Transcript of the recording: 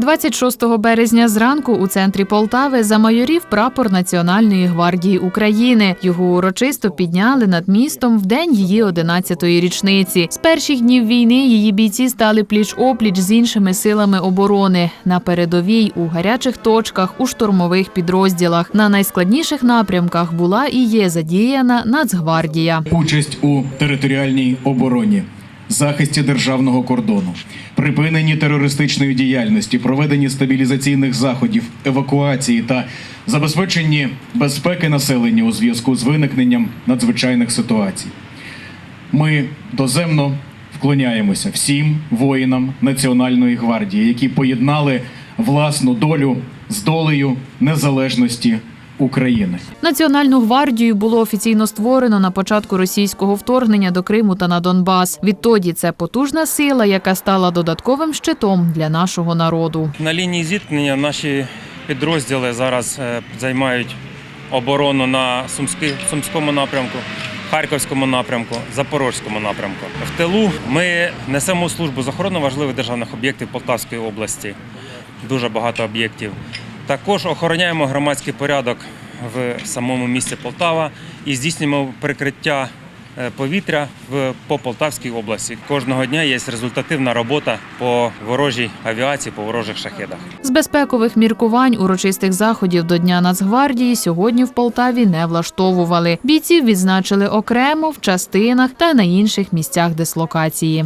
26 березня зранку у центрі Полтави замайорів прапор Національної гвардії України. Його урочисто підняли над містом в день її 11-ї річниці. З перших днів війни її бійці стали пліч опліч з іншими силами оборони на передовій, у гарячих точках, у штурмових підрозділах. На найскладніших напрямках була і є задіяна Нацгвардія. участь у територіальній обороні, захисті державного кордону, припиненні терористичної діяльності, проведенні стабілізаційних заходів, евакуації та забезпеченні безпеки населення у зв'язку з виникненням надзвичайних ситуацій. Ми доземно вклоняємося всім воїнам Національної гвардії, які поєднали власну долю з долею незалежності України. Національну гвардію було офіційно створено на початку російського вторгнення до Криму та на Донбас. Відтоді це потужна сила, яка стала додатковим щитом для нашого народу. На лінії зіткнення наші підрозділи зараз е, займають оборону на Сумському напрямку, Харківському напрямку, Запорозькому напрямку. В тилу ми несемо службу з охорони важливих державних об'єктів Полтавської області. Дуже багато об'єктів. Також охороняємо громадський порядок в самому місті Полтава і здійснюємо прикриття е, повітря в по Полтавській області. Кожного дня є результативна робота по ворожій авіації, по ворожих шахедах. З безпекових міркувань урочистих заходів до Дня Нацгвардії сьогодні в Полтаві не влаштовували. Бійців відзначили окремо в частинах та на інших місцях дислокації.